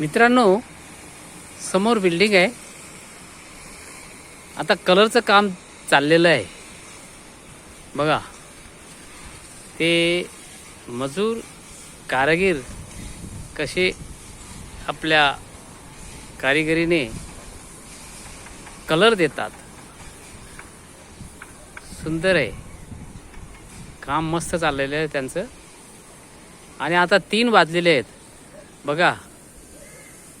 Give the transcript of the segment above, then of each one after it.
मित्रांनो समोर बिल्डिंग आहे. आता कलरचं काम चाललेलं आहे. बघा. ते मजूर कारागीर कसे आपल्या कारिगिरीने कलर देतात. सुंदर आहे. काम मस्त चाललेलं आहे त्यांचं. आणि आता तीन वाजलेले आहेत. बघा.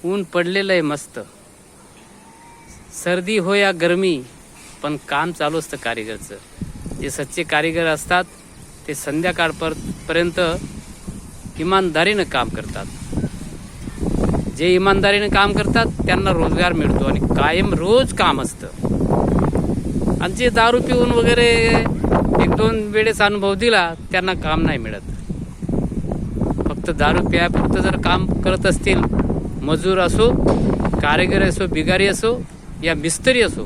ऊन पडलेलं आहे मस्त. सर्दी हो या गरमी पण काम चालू असतं कारिगरचं. जे सच्चे कारिगर असतात ते संध्याकाळपर्यंत इमानदारीनं काम करतात. जे इमानदारीनं काम करतात त्यांना रोजगार मिळतो आणि कायम रोज काम असतं. आणि जे दारू पिऊन वगैरे एक दोन वेळेस अनुभव दिला त्यांना काम नाही मिळत. फक्त दारू प्यापुरतं जर काम करत असतील मजूर असो कारागीर असो बिगारी असो या मिस्त्री असो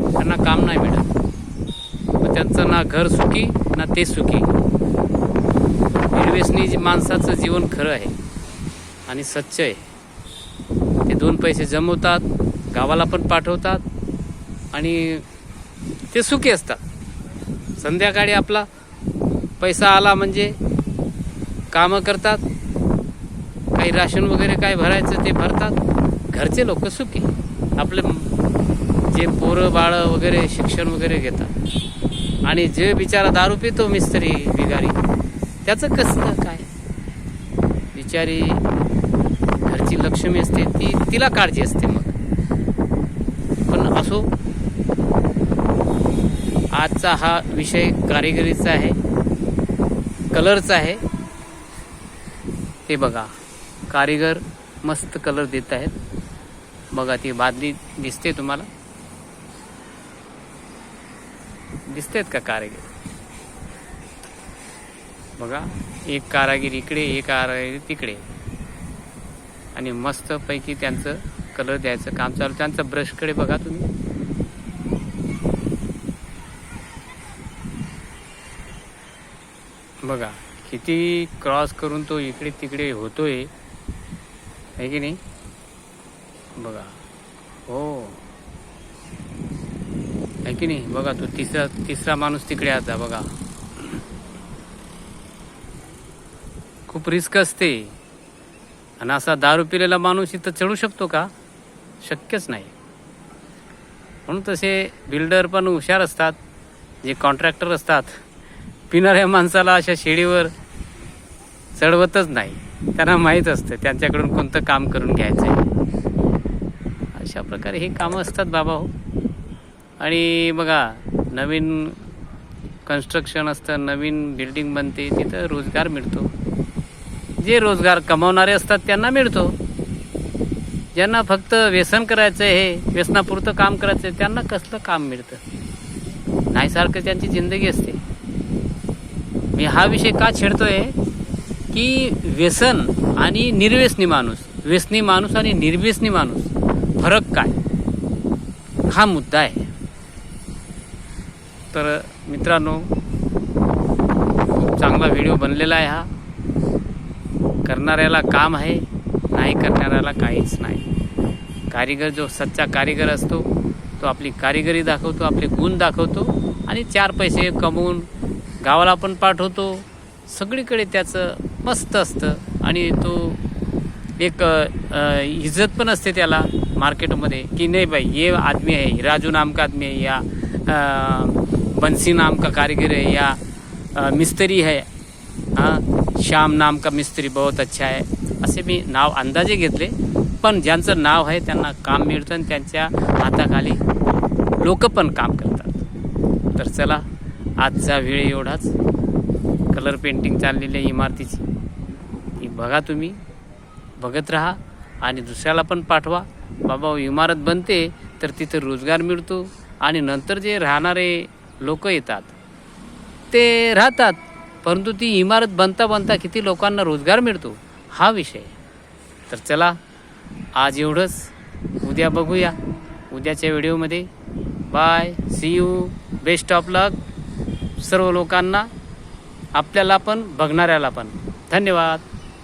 त्यांना काम नाही मिळत मग त्यांचं ना घर सुखी ना ते सुखी. निर्व्यसनी जी माणसाचं जीवन खरं आहे आणि सच्च आहे. ते दोन पैसे जमवतात गावाला पण पाठवतात आणि ते सुखी असतात. संध्याकाळी आपला पैसा आला म्हणजे कामं करतात काही राशन वगैरे काय भरायचं ते भरतात. घरचे लोक सुखी. आपले जे पोरं बाळं वगैरे शिक्षण वगैरे घेतात. आणि जे बिचारा दारू पितो मिस्त्री बिगारी त्याचं कसं काय? बिचारी घरची लक्ष्मी असते ती तिला काळजी असते मग. पण असो आजचा हा विषय कारिगिरीचा आहे कलरचा आहे. ते बघा. कारीगर मस्त कलर देत आहेत. बघा ती बादली दिसते तुम्हाला. दिसतेत का कारागीर? बघा एक कारागीर इकडे एक कारागीर तिकडे. आणि मस्त पैकी त्यांचं कलर द्यायचं काम चालू. त्यांचं ब्रशकडे बघा तुम्ही. बघा किती क्रॉस करून तो इकडे तिकडे होतोय. आहे की नाही? बघा. हो. आहे की नाही? बघा तो तिसरा तिसरा माणूस तिकडे आता बघा. खूप रिस्क असते. आणि असा दारू पिलेला माणूस इथं चढू शकतो का? शक्यच नाही. म्हणून तसे बिल्डर पण हुशार असतात. जे कॉन्ट्रॅक्टर असतात. पिणाऱ्या माणसाला अशा शेडीवर चढवतच नाही. त्यांना माहीत असतं त्यांच्याकडून कोणतं काम करून घ्यायचं आहे. अशा प्रकारे हे कामं असतात बाबा हो. आणि बघा नवीन कन्स्ट्रक्शन असतं नवीन बिल्डिंग बनते तिथं रोजगार मिळतो. जे रोजगार कमावणारे असतात त्यांना मिळतो. ज्यांना फक्त व्यसन करायचं आहे व्यसनापुरतं काम करायचं आहे त्यांना कसलं काम मिळतं? नाही सारखं त्यांची जिंदगी असते. मी हा विषय का छेडतोय? की व्यसन आणि निर्व्यसनी माणूस व्यसनी माणूस आणि निर्व्यसनी माणूस फरक काय? हा मुद्दा आहे. तर मित्रांनो खूप चांगला व्हिडिओ बनलेला आहे हा. करणाऱ्याला काम आहे नाही करणाऱ्याला काहीच नाही. कारिगर जो सच्चा कारिगर असतो तो आपली कारिगरी दाखवतो आपले गुण दाखवतो आणि चार पैसे कमवून गावाला पण पाठवतो. सगळीकडे त्याचं मस्त असतं. आणि तो एक इज्जत पण असते त्याला मार्केटमध्ये की नाही बाई ये आदमी आहे राजू नाम का आदमी आहे या बन्सी बंसी नाम का कारीगर है या मिस्त्री है हां श्याम नाम का मिस्त्री बहुत अच्छा आहे. असे मी नाव अंदाजे घेतले पण ज्यांचं नाव आहे त्यांना काम मिळतं आणि त्यांच्या हाताखाली लोक पण काम करतात. तर चला आजचा वेळ एवढाच. कलर पेंटिंग चाललेली आहे इमारतीची. बघा तुम्ही. बघत राहा आणि दुसऱ्याला पण पाठवा. बाबा हो, इमारत बनते तर तिथं रोजगार मिळतो आणि नंतर जे राहणारे लोक येतात ते राहतात. परंतु ती इमारत बनता बनता किती लोकांना रोजगार मिळतो हा विषय. तर चला आज एवढंच. उद्या बघूया. उद्याच्या व्हिडिओमध्ये. Bye. See you best of luck सर्व लोकांना. आपल्याला पण बघणाऱ्याला पण. धन्यवाद.